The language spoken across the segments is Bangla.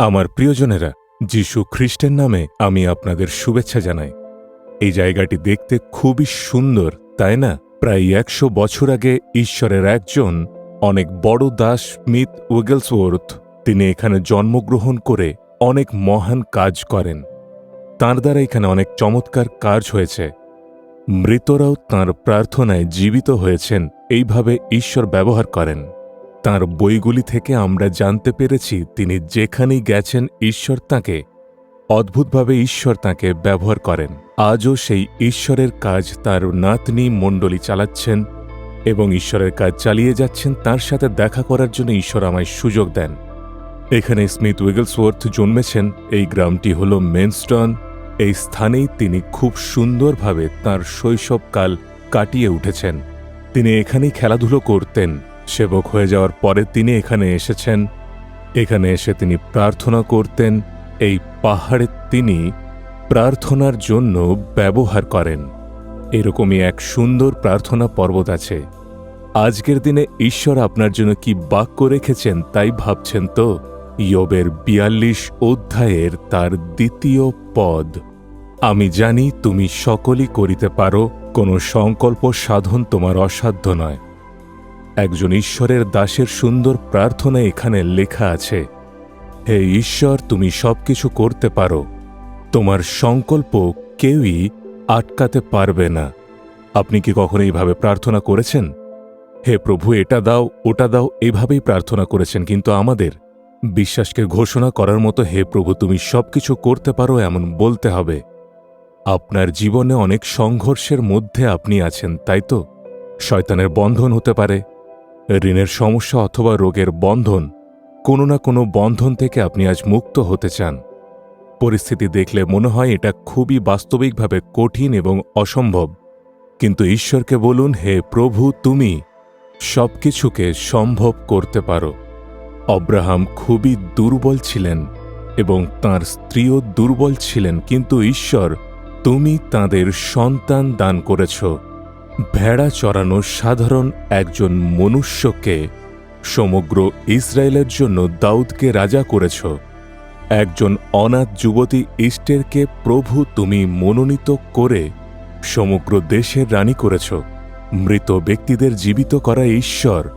আমার প্রিয়জনেরা, যিশু খ্রিস্টের নামে আমি আপনাদের শুভেচ্ছা জানাই। এই জায়গাটি দেখতে খুবই সুন্দর, তাই না? প্রায় একশো বছর আগে ঈশ্বরের একজন অনেক বড় দাস স্মিথ উইগেলসওয়ার্থ তিনি এখানে জন্মগ্রহণ করে অনেক মহান কাজ করেন। তাঁর দ্বারা এখানে অনেক চমৎকার কাজ হয়েছে। মৃতরাও তাঁর প্রার্থনায় জীবিত হয়েছেন, এইভাবে ঈশ্বর ব্যবহার করেন। তাঁর বইগুলি থেকে আমরা জানতে পেরেছি তিনি যেখানেই গেছেন ঈশ্বর তাঁকে, অদ্ভুতভাবে ঈশ্বর তাঁকে ব্যবহার করেন। আজও সেই ঈশ্বরের কাজ তার নাতনি মণ্ডলী চালাচ্ছেন এবং ঈশ্বরের কাজ চালিয়ে যাচ্ছেন তার সাথে দেখা করার জন্য ঈশ্বর আমায় সুযোগ দেন। এখানে স্মিথ উইগলসওয়ার্থ জন্মেছেন, এই গ্রামটি হল মেনস্টন। এই স্থানেই তিনি খুব সুন্দরভাবে তার শৈশবকাল কাটিয়ে উঠেছেন। তিনি এখানেই খেলাধুলো করতেন। সেবক হয়ে যাওয়ার পরে তিনি এখানে এসেছেন। এখানে এসে তিনি প্রার্থনা করতেন, এই পাহাড়ে তিনি প্রার্থনার জন্য ব্যবহার করেন। এরকমই এক সুন্দর প্রার্থনা পর্বত আছে। আজকের দিনে ঈশ্বর আপনার জন্য কি বাক্য রেখেছেন তাই ভাবছেন তো? ইয়বের বিয়াল্লিশ অধ্যায়ের তার দ্বিতীয় পদ। আমি জানি তুমি সকলই করিতে পারো, কোনো সংকল্প সাধন তোমার অসাধ্য নয়। একজন ঈশ্বরের দাসের সুন্দর প্রার্থনা এখানে লেখা আছে, হে ঈশ্বর, তুমি সবকিছু করতে পারো। তোমার সংকল্প কেউই আটকাতে পারবে না। আপনি কি কখনো এইভাবে প্রার্থনা করেছেন? হে প্রভু, এটা দাও, ওটা দাও, এভাবেই প্রার্থনা করেছেন। কিন্তু আমাদের বিশ্বাসকে ঘোষণা করার মতো, হে প্রভু, তুমি সবকিছু করতে পারো এমন বলতে হবে। আপনার জীবনে অনেক সংঘর্ষের মধ্যে আপনি আছেন, তাই তো? শয়তানের বন্ধন হতে পারে ঋণের সমস্যা অথবা রোগের বন্ধন, কোনো না কোনো বন্ধন থেকে আপনি আজ মুক্ত হতে চান। পরিস্থিতি দেখলে মনে হয় এটা খুবই বাস্তবিকভাবে কঠিন এবং অসম্ভব। কিন্তু ঈশ্বরকে বলুন, হে প্রভু, তুমি সবকিছুকে সম্ভব করতে পারো। অব্রাহাম খুবই দুর্বল ছিলেন এবং তার স্ত্রীও দুর্বল ছিলেন, কিন্তু ঈশ্বর, তুমি তাদের সন্তান দান করেছ। ভেড়া চড়ানো সাধারণ একজন মনুষ্যকে সমগ্র ইসরায়েলের জন্য দাউদকে রাজা করেছ। একজন অনাথ যুবতী ইষ্টেরকে প্রভু তুমি মনোনীত করে সমগ্র দেশের রানী করেছ। মৃত ব্যক্তিদের জীবিত করা ঈশ্বর,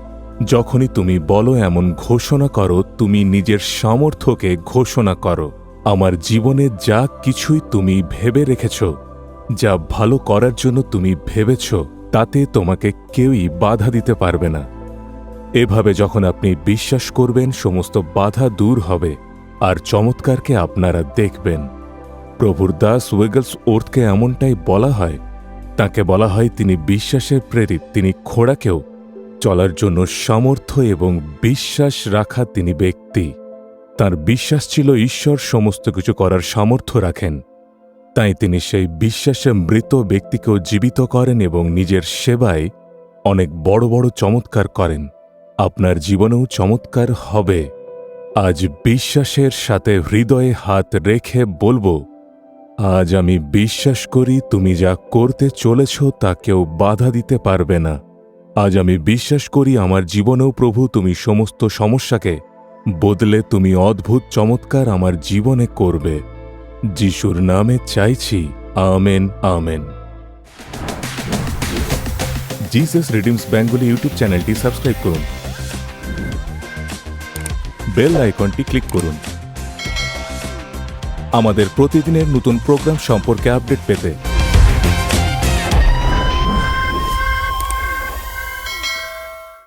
যখনই তুমি বলো এমন ঘোষণা করো, তুমি নিজের সামর্থ্যকে ঘোষণা করো। আমার জীবনে যা কিছুই তুমি ভেবে রেখেছ যা ভালো করার জন্য তুমি ভেবেছ, তাতে তোমাকে কেউই বাধা দিতে পারবে না। এভাবে যখন আপনি বিশ্বাস করবেন, সমস্ত বাধা দূর হবে আর চমৎকারকে আপনারা দেখবেন। প্রভুর দাস ওয়েগলস ওর্থকে এমনটাই বলা হয়, তাকে বলা হয় তিনি বিশ্বাসের প্রেরিত, তিনি খোড়াকেও চলার জন্য সামর্থ্য এবং বিশ্বাস রাখা তিনি ব্যক্তি। তার বিশ্বাস ছিল ঈশ্বর সমস্ত কিছু করার সামর্থ্য রাখেন। তাই তিনি সেই বিশ্বাসে মৃত ব্যক্তিকেও জীবিত করেন এবং নিজের সেবায় অনেক বড় বড় চমৎকার করেন। আপনার জীবনেও চমৎকার হবে। আজ বিশ্বাসের সাথে হৃদয়ে হাত রেখে বলব, আজ আমি বিশ্বাস করি তুমি যা করতে চলেছ তা কেউ বাধা দিতে পারবে না। আজ আমি বিশ্বাস করি আমার জীবনেও প্রভু তুমি সমস্ত সমস্যাকে বদলে তুমি অদ্ভুত চমৎকার আমার জীবনে করবে। যিশুর নামে চাইছি, amen amen. Jesus redeems Bengali YouTube চ্যানেলটি সাবস্ক্রাইব করুন। বেল আইকনটি ক্লিক করুন। আমাদের প্রতিদিনের নতুন প্রোগ্রাম সম্পর্কে আপডেট পেতে